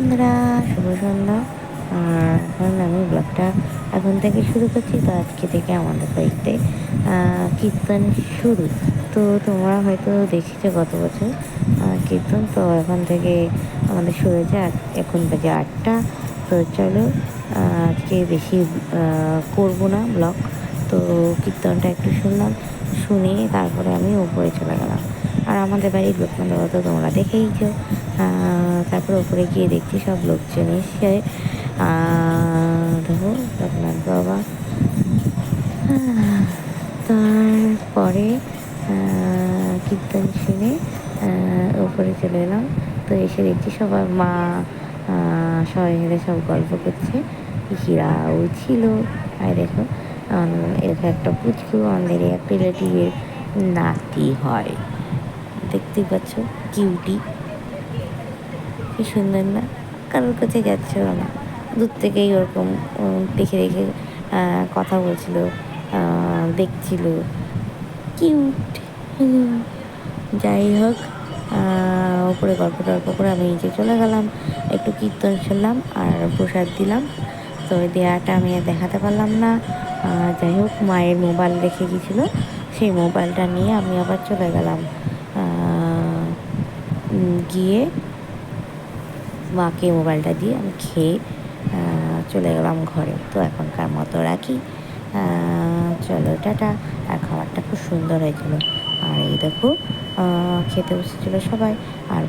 বন্ধুরা, শুভ সন্ধ্যা। আর এখন আমি ব্লগটা এখন থেকে শুরু করছি, তো আজকে থেকে আমাদের বাড়িতে কীর্তন শুরু। তো তোমরা হয়তো দেখেছ গত বছর কীর্তন। তো এখন থেকে আমাদের শুরু হয়েছে এখন বাজে আটটা। তো চলো আজকে বেশি করব না ব্লগ। তো কীর্তনটা একটু শুনলাম, শুনে তারপরে আমি উপরে চলে গেলাম। আর আমাদের বাড়ির লোকমান বাবা তো তোমরা দেখেইছো তারপরে উপরে গিয়ে দেখছি সব লোকজন এসে দেখো লোকনাথ বাবা। তারপরে কীর্তন শুনে ওপরে চলে এলাম। তো এসে দেখছি সবার মা সবাই মিলে সব গল্প করছে। হীরাও ছিল আর দেখো এরকম একটা পুচকু আমাদের এক নাতি হয়। দেখতেই পাচ্ছ কিউটি কি সুন্দর না? কারোর কাছে যাচ্ছে? না দূর থেকেই ওরকম দেখে দেখে কথা বলছিল দেখছিল। কিউট যাই হোক ওপরে গল্প টল্প করে আমি নিচে চলে গেলাম, একটু কীর্তন শুনলাম আর প্রসাদ দিলাম। তো ওই দেওয়াটা আমি আর দেখাতে পারলাম না। যাই হোক, মায়ের মোবাইল রেখে গেছিল সেই মোবাইলটা নিয়ে আমি আবার চলে গেলাম। গিয়ে মাকে মোবাইলটা দিয়ে আমি খেয়ে চলে গেলাম ঘরে। তো এখনকার মতো রাখি। চলো, টাটা। আর খাবারটা খুব সুন্দর হয়েছিল। আর এই দেখো খেতে বসেছিল সবাই। আর